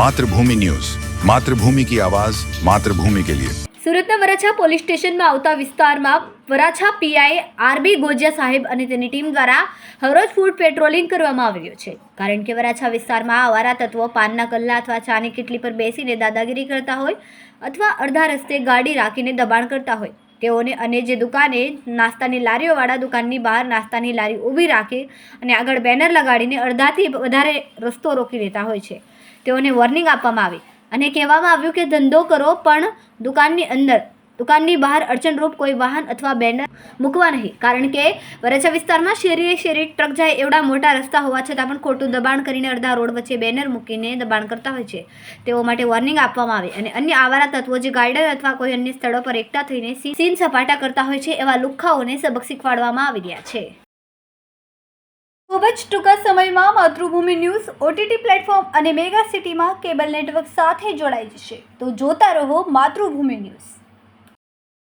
Mathrubhumi news. Mathrubhumi કી આવાજ, માતૃભૂમિ કે લિયે. સુરતના વરાછા પોલીસ સ્ટેશનમાં આવતા વિસ્તારમાં વરાછા પીઆઈ આરબી ગોજિયા સાહેબ અને તેની ટીમ દ્વારા હરોજ ફૂડ પેટ્રોલિંગ કરવામાં આવ્યું છે. કારણ કે વરાછા વિસ્તારમાં આવારા તત્વો પાનના કલ્લા અથવા ચાની કીટલી પર બેસીને દાદાગીરી કરતા હોય અથવા અડધા રસ્તે ગાડી રાખીને દબાણ કરતા હોય. તેઓને અને જે દુકાને નાસ્તાની લારીઓવાળા દુકાનની બહાર નાસ્તાની લારી ઊભી રાખી અને આગળ બેનર લગાડીને અડધાથી વધારે રસ્તો રોકી દેતા હોય છે. તેઓને વોર્નિંગ આપવામાં આવી અને કહેવામાં આવ્યું કે ધંધો કરો, પણ દુકાનની અંદર દુકાનની બહાર અડચણરૂપ કોઈ વાહન અથવા બેનર મૂકવા નહીં. કારણ કે વરાછા વિસ્તારમાં શેરીએ શેરી ટ્રક જાય એવડા મોટા રસ્તા હોવા છતાં પણ ખોટું દબાણ કરીને અડધા રોડ વચ્ચે બેનર મૂકીને દબાણ કરતા હોય છે. તેઓ માટે વોર્નિંગ આપવામાં આવે અને અન્ય આવારા તત્વો જે ગાર્ડન અથવા કોઈ અન્ય સ્થળો પર એકઠા થઈને સીન સપાટા કરતા હોય છે એવા લુખ્ખાઓને સબક શીખવાડવામાં આવી રહ્યા છે. ખૂબ જ ટૂંકા સમયમાં માતૃભૂમિ ન્યૂઝ ઓટીટી પ્લેટફોર્મ અને મેગા સિટીમાં કેબલ નેટવર્ક સાથે જોડાઈ જશે. તો જોતા રહો માતૃભૂમિ ન્યૂઝ.